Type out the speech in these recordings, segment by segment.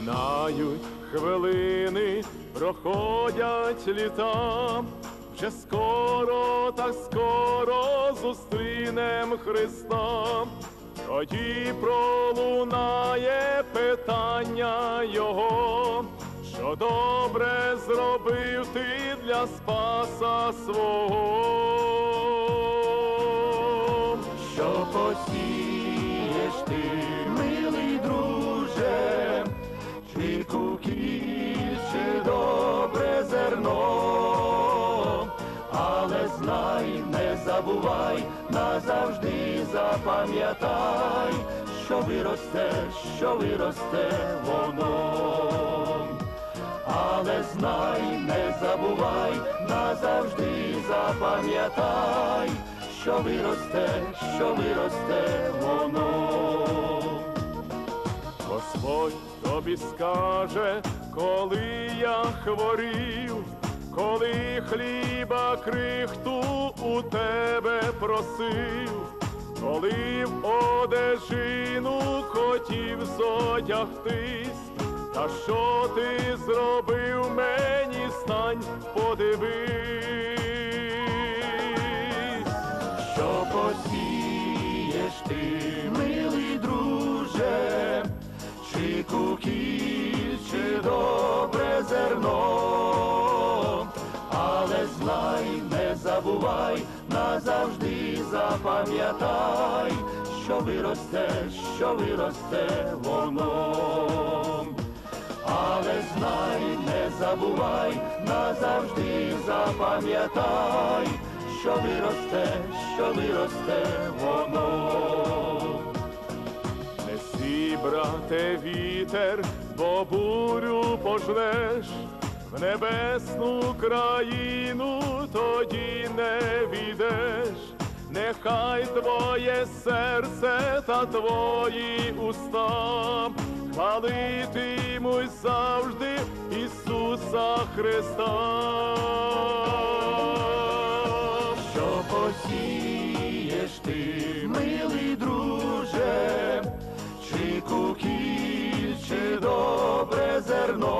Минають хвилини, проходять літа, вже скоро, так скоро зустрінем Христа. Тоді пролунає питання Його, що добре зробив ти для спаса свого. Що посієш знай, не забувай, назавжди запам'ятай, що виросте, що виросте воно. Але знай, не забувай, назавжди запам'ятай, що виросте, що виросте воно. Господь тобі скаже, коли я хворів, коли хліба крихту у тебе просив, коли в одежину хотів зодягтись, та що ти зробив мені, стань, подивись. Що посієш ти, милий друже, чи кукіль, забувай, назавжди запам'ятай, що виросте, що виросте воно. Але знай, не забувай, назавжди запам'ятай, що виросте, що виросте воно. Неси, брате, вітер, бо бурю пожнеш, в небесну країну тоді не війдеш, нехай твоє серце та твої уста хвалитимуть завжди Ісуса Христа. Що посієш ти, милий друже, чи кукіль, чи добре зерно,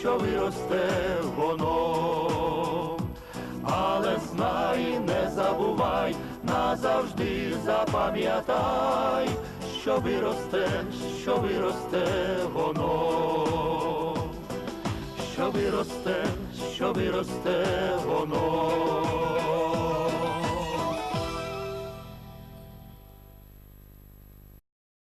що виросте воно. Але знай, не забувай, назавжди запам'ятай, що виросте, що виросте воно, що виросте, що виросте воно.